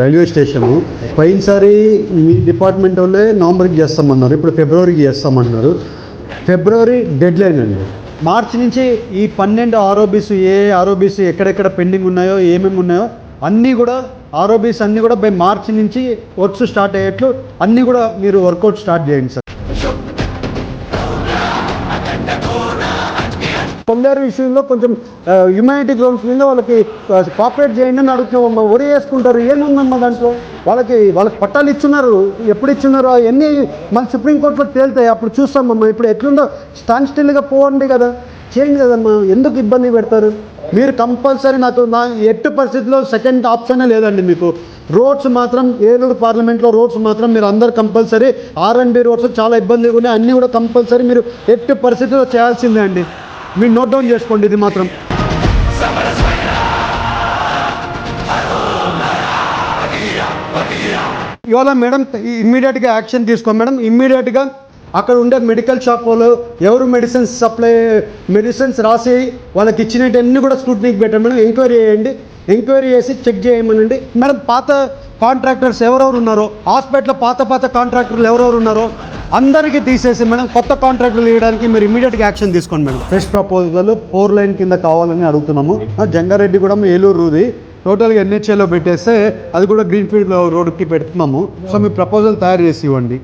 Railway station. పోయినసారి మీ department వాళ్ళే నవంబర్కి చేస్తామన్నారు. ఇప్పుడు ఫిబ్రవరికి చేస్తామన్నారు. ఫిబ్రవరి డెడ్ లైన్ అండి. మార్చ్ నుంచి ఈ పన్నెండు ఆరోబీస్ ఏ ఆరోబీస్ ఎక్కడెక్కడ పెండింగ్ ఉన్నాయో ఏమేమి ఉన్నాయో అన్నీ కూడా ఆరోబీస్ అన్నీ కూడా బై మార్చి నుంచి వర్క్స్ స్టార్ట్ అయ్యేట్లు అన్నీ కూడా మీరు వర్కౌట్ స్టార్ట్ చేయండి సార్. కొందరు విషయంలో కొంచెం హ్యుమానిటీ గ్రౌండ్స్ మీద వాళ్ళకి కోఆపరేట్ చేయండి అని అడుగుతున్నాం. ఒరి వేసుకుంటారు. ఏముందమ్మా దాంట్లో? వాళ్ళకి వాళ్ళకి పట్టాలు ఇచ్చున్నారు ఎప్పుడు ఇచ్చున్నారు అవన్నీ మన సుప్రీంకోర్టులో తేలుతాయి. అప్పుడు చూస్తామమ్మా ఇప్పుడు ఎట్లుందో స్టాండ్ స్టిల్గా పోవండి కదా. చేయండి కదమ్మా ఎందుకు ఇబ్బంది పెడతారు? మీరు కంపల్సరీ నాకు నా ఎట్టి పరిస్థితిలో సెకండ్ ఆప్షనే లేదండి మీకు. రోడ్స్ మాత్రం ఏలూరు పార్లమెంట్లో రోడ్స్ మాత్రం మీరు అందరు compulsory R and B roads చాలా ఇబ్బందిగా ఉన్నాయి. అన్నీ కూడా కంపల్సరీ మీరు ఎట్టి పరిస్థితిలో చేయాల్సిందే అండి. మీరు నోట్ డౌన్ చేసుకోండి ఇది మాత్రం. ఇవాళ మేడం ఇమ్మీడియట్గా యాక్షన్ తీసుకో మేడం. ఇమ్మీడియట్గా అక్కడ ఉండే మెడికల్ షాప్ వాళ్ళు ఎవరు మెడిసిన్స్ సప్లై మెడిసిన్స్ రాసి వాళ్ళకి ఇచ్చినవన్నీ కూడా స్క్రూట్నీకి పెట్టండి మేడం. ఎంక్వైరీ చేయండి. ఎంక్వైరీ చేసి చెక్ చేయమనండి. మేడం పాత కాంట్రాక్టర్స్ ఎవరెవరు ఉన్నారో హాస్పిటల్ పాత పాత కాంట్రాక్టర్లు ఎవరెవరు ఉన్నారో అందరికీ తీసేసి మేడం కొత్త కాంట్రాక్టర్లు ఇవ్వడానికి మీరు ఇమీడియట్గా యాక్షన్ తీసుకోండి madam. Fresh proposal four line కింద కావాలని అడుగుతున్నాము. జంగారెడ్డి కూడా ఏలూరుది టోటల్గా ఎన్హెచ్ఏలో పెట్టేస్తే అది కూడా గ్రీన్ఫీల్డ్ రోడ్కి పెడుతున్నాము. సో మీ ప్రపోజల్ తయారు చేసి ఇవ్వండి.